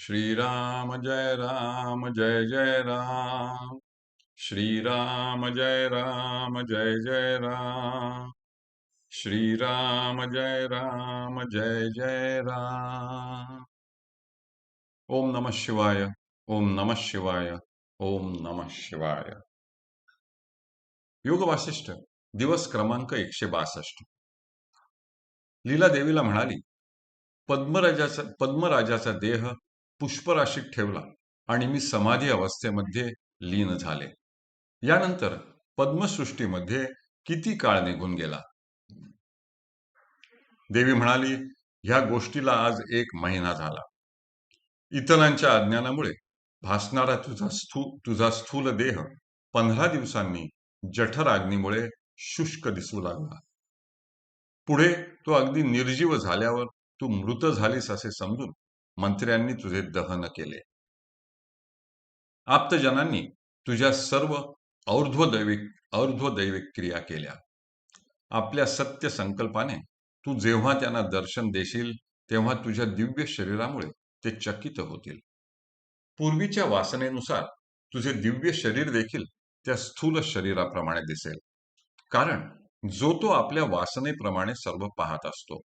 श्रीराम जय राम जय जय राम। श्रीराम जय राम जय जय राम। श्रीराम जय राम जय जय राम। ओम नमः शिवाय ओम नमः शिवाय ओम नमः शिवाय। योग वासिष्ठ दिवस क्रमांक एकशे बासष्ट. लीला देवीला म्हणाली पद्मराजाचा पद्मराजाचा देह पुष्पराशीत ठेवला आणि मी समाधी अवस्थेमध्ये लीन झाले. यानंतर पद्मसृष्टीमध्ये किती काळ निघून गेला? देवी म्हणाली ह्या गोष्टीला आज एक महिना झाला. इतरांच्या अज्ञानामुळे भासणारा तुझा स्थू तुझा स्थूल देह पंधरा दिवसांनी जठर अग्नीमुळे शुष्क दिसू लागला. पुढे तो अगदी निर्जीव झाल्यावर तू मृत झालीस असे समजून मंत्र्यांनी तुझे दहन केले. आप्तजनांनी तुझ्या सर्व और्ध्वदैविक और्ध्वदैविक क्रिया केल्या. आपल्या सत्य संकल्पाने तू जेव्हा त्यांना दर्शन देशील तेव्हा तुझ्या दिव्य शरीरामुळे ते चकित होतील. पूर्वीच्या वासनेनुसार तुझे दिव्य शरीर देखील त्या स्थूल शरीराप्रमाणे दिसेल. कारण जो तो आपल्या वासनेप्रमाणे सर्व पाहत असतो.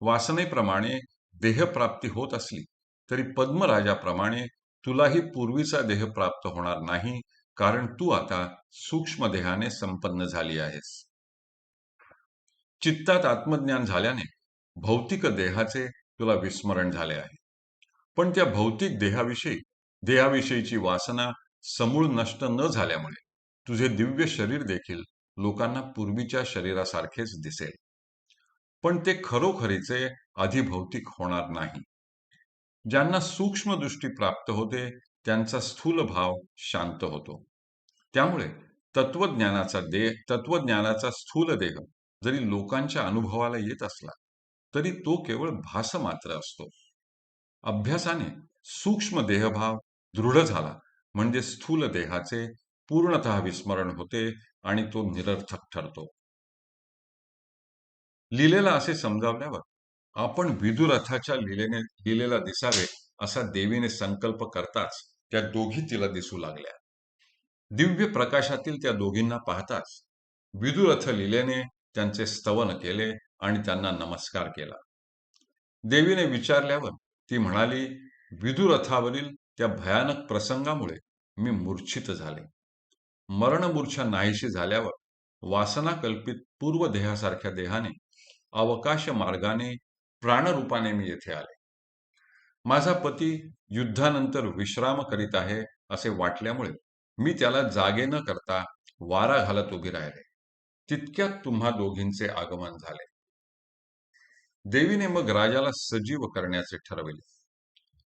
वासनेप्रमाणे देहप्राप्ती होत असली तरी पद्मराजाप्रमाणे तुलाही पूर्वीचा देह प्राप्त होणार नाही कारण तू आता सूक्ष्म देहाने संपन्न झाली आहेस. चित्तात आत्मज्ञान झाल्याने भौतिक देहाचे तुला विस्मरण झाले आहे. पण त्या भौतिक देहाविषयी देहाविषयीची वासना समूळ नष्ट न झाल्यामुळे तुझे दिव्य शरीर देखील लोकांना पूर्वीच्या शरीरासारखेच दिसेल. पण ते खरोखरीचे अधिभौतिक होणार नाही. ज्यांना सूक्ष्म दृष्टी प्राप्त होते त्यांचा स्थूल भाव शांत होतो. त्यामुळे तत्वज्ञानाचा देह तत्वज्ञानाचा स्थूल देह जरी लोकांच्या अनुभवाला येत असला तरी तो केवळ भास मात्र असतो. अभ्यासाने सूक्ष्म देहभाव दृढ झाला म्हणजे स्थूल देहाचे पूर्णतः विस्मरण होते आणि तो निरर्थक ठरतो. लिलेला असे समजावल्यावर आपण विदुरथाच्या लिलेने लिलेला दिसावे असा देवीने संकल्प करताच त्या दोघी तिला दिसू लागल्या. दिव्य प्रकाशातील त्या दोघींना पाहताच विदुरथ लिलेने त्यांचे स्तवन केले आणि त्यांना नमस्कार केला. देवीने विचारल्यावर ती म्हणाली विदुरथावरील त्या भयानक प्रसंगामुळे मी मूर्छित झाले. मरणमूर्छा नाहीशी झाल्यावर वासना कल्पित पूर्व देहासारख्या देहाने अवकाश मार्गाने प्राणरूपाने मी येथे आले. माझा पती युद्धानंतर विश्राम करीत आहे असे वाटल्यामुळे मी त्याला जागे न करता वारा घालत उभी राहिले. तितक्यात तुम्हा दोघींचे आगमन झाले. देवीने मग राजाला सजीव करण्याचे ठरविले.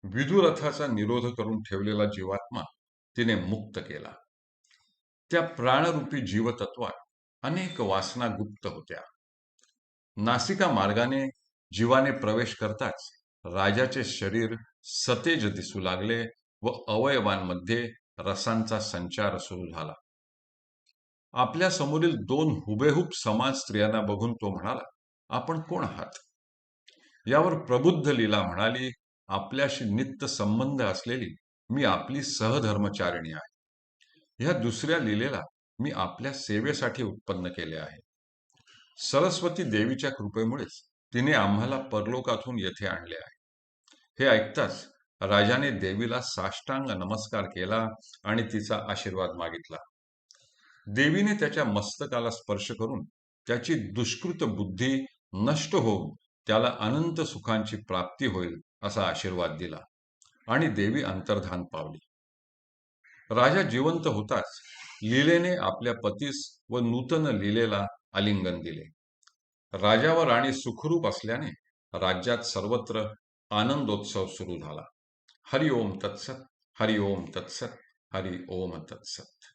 विदुरथाचा निरोध करून ठेवलेला जीवात्मा तिने मुक्त केला. त्या प्राणरूपी जीवतत्वात अनेक वासना गुप्त होत्या. नासिका मार्गाने जीवाने प्रवेश करताच राजाचे शरीर सतेज दिसू लागले व अवयवांमध्ये रसांचा संचार सुरू झाला. आपल्या समोरील दोन हुबेहूब समान स्त्रियांना बघून तो म्हणाला आपण कोण आहात? यावर प्रबुद्ध लीला म्हणाली आपल्याशी नित्य संबंध असलेली मी आपली सहधर्मचारिणी आहे. ह्या दुसऱ्या लीलेला मी आपल्या सेवेसाठी उत्पन्न केले आहे. सरस्वती देवीच्या कृपेमुळेच तिने आम्हाला परलोकातून येथे आणले आहे. हे ऐकताच राजाने देवीला साष्टांग नमस्कार केला आणि तिचा आशीर्वाद मागितला. देवीने त्याच्या मस्तकाला स्पर्श करून त्याची दुष्कृत बुद्धी नष्ट होऊन त्याला अनंत सुखांची प्राप्ती होईल असा आशीर्वाद दिला आणि देवी अंतर्धान पावली. राजा जिवंत होताच लीलेने आपल्या पतीस व नूतन लीलेला आलिंगन दिले. राजा व राणी सुखरूप असल्याने राज्यात सर्वत्र आनंदोत्सव सुरू झाला. हरि ओम तत्सत हरि ओम तत्सत हरि ओम तत्सत.